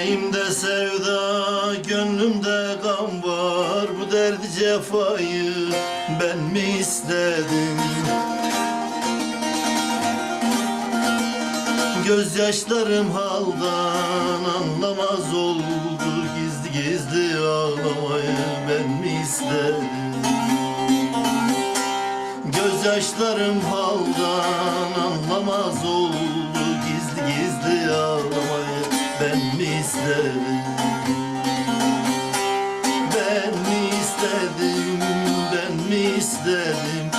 Yüreğimde sevda, gönlümde gam var Bu derdi cefayı ben mi istedim? Gözyaşlarım haldan anlamaz oldu Gizli gizli ağlamayı ben mi istedim? Gözyaşlarım haldan anlamaz oldu ben mi istedim? Ben mi istedim, ben mi istedim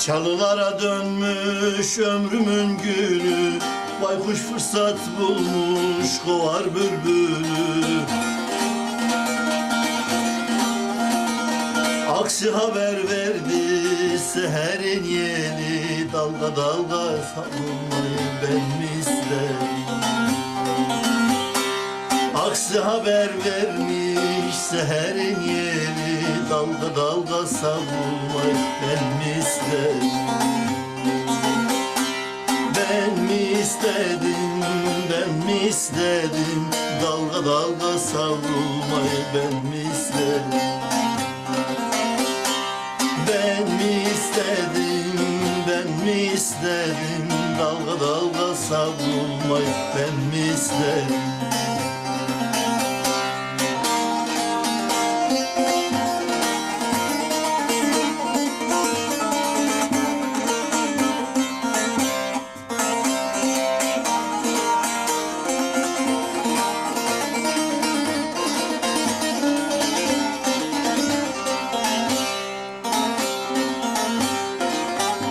Çalılara dönmüş ömrümün gülü Baykuş fırsat bulmuş kovar bülbülü. Aksi haber verdi seherin yeni Dalga dalga savunmayı ben mi isterim Aksi haber vermiş seherin yeni Dalga dalga savurmayı ben mi istedim? Ben mi istedim, ben mi istedim? Dalga dalga savrulmayı ben mi istedim? Ben mi istedim, ben mi istedim? Dalga dalga savrulmayı ben mi istedim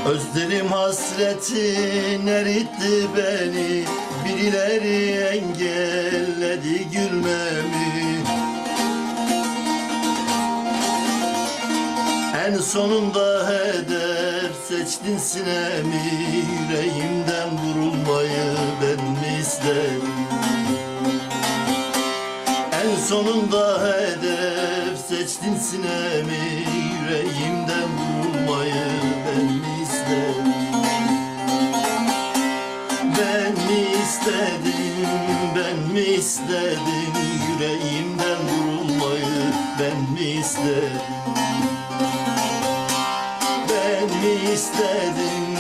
Özlerim hasretin eritti beni. Birileri engelledi gülmemi. En sonunda hedef seçtin sinemi. Yüreğimden vurulmayı ben mi istedim En sonunda hedef seçtin sinemi. Yüreğimden vurulmayı istedim Yüreğimden vurulmayı ben mi istedim? Ben mi istedim,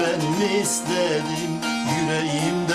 ben mi istedim Yüreğim